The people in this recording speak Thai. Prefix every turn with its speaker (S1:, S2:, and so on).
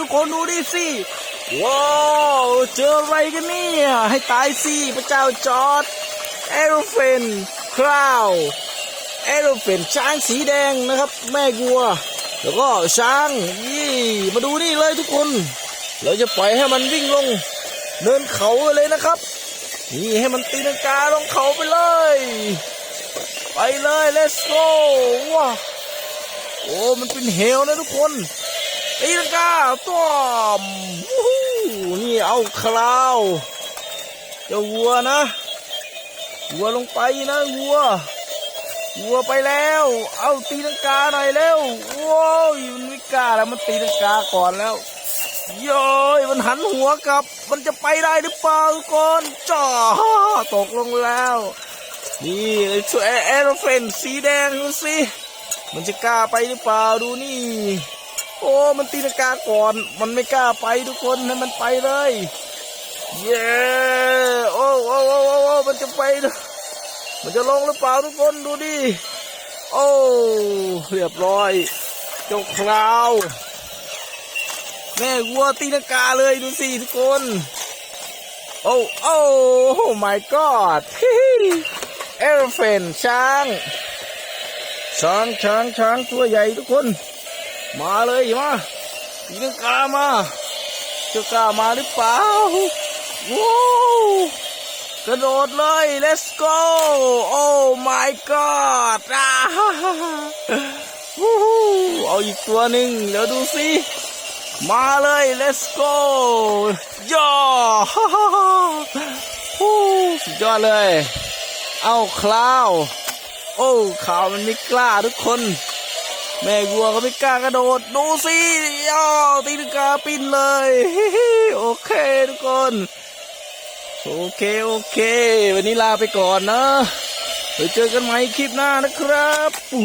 S1: ทุกคนดูดิสิ ว้าว เจออะไรกันเนี่ย ให้ตายสิ พระเจ้าจอร์ดเอโรเฟนคราวเอโรเฟนช้างสีแดงนะครับ แม่วัว แล้วก็ช้างยี่มาดูนี่เลยทุกคน เราจะปล่อยให้มันวิ่งลงเนินเขาเลยนะครับ นี่ให้มันตีลังกาลงเขาไปเลย ไปเลย let's go ว้าโอ้ มันเป็นเหวนะทุกคน ตีลังกาต้อมวู้ฮู้นี่เอาคราวเจ้าวัวนะวัวลงไปนะวัววัวไปแล้ว เอาตีลังกาหน่อยเร็วโว้ยมันไม่กล้าแล้วมันตีลังกาก่อนแล้วโย้ยมันหันหัวกลับ มันจะไปได้หรือเปล่าทุกคนจ่อตกลงแล้ว นี่เลยช่วยแอโรเฟนสีแดงดูสิมันจะกล้าไปหรือเปล่าดูนี่ โอ้ มันตีลังกาก่อน มันไม่กล้าไปทุกคนให้มันไปเลย เย้โอ้โอ้โอ้โอ้โอ้มันจะไป มันจะลงหรือเปล่าทุกคนดูดิ โอ้ เรียบร้อย เจ้าคราว แม่วัวตีลังกาเลยดูสิทุกคน โอ้โอ้ my god เอลเฟนช้างช้างช้างช้างตัวใหญ่ทุกคน มาเลยมาตีลังกามาจ้ากล้ามาหรือเปล่าว้าวกระโดดเลย let's go โอ้ my god อ่าฮ่าฮ่าฮ่าวู้เอาอีกตัวหนึ่งเดี๋ยวดูสิ มาเลย let's go ย่อฮ่าฮ่าฮ่าฮู้สุดยอดเลย เอาคลาว โอ้ข่าวมันไม่กล้าทุกคน แม่วัวก็ไม่กล้ากระโดด ดูสิย่อตีนกาปินเลย โอเคทุกคน โอเค โอเค วันนี้ลาไปก่อนนะ ไปเจอกันใหม่คลิปหน้านะครับ ปู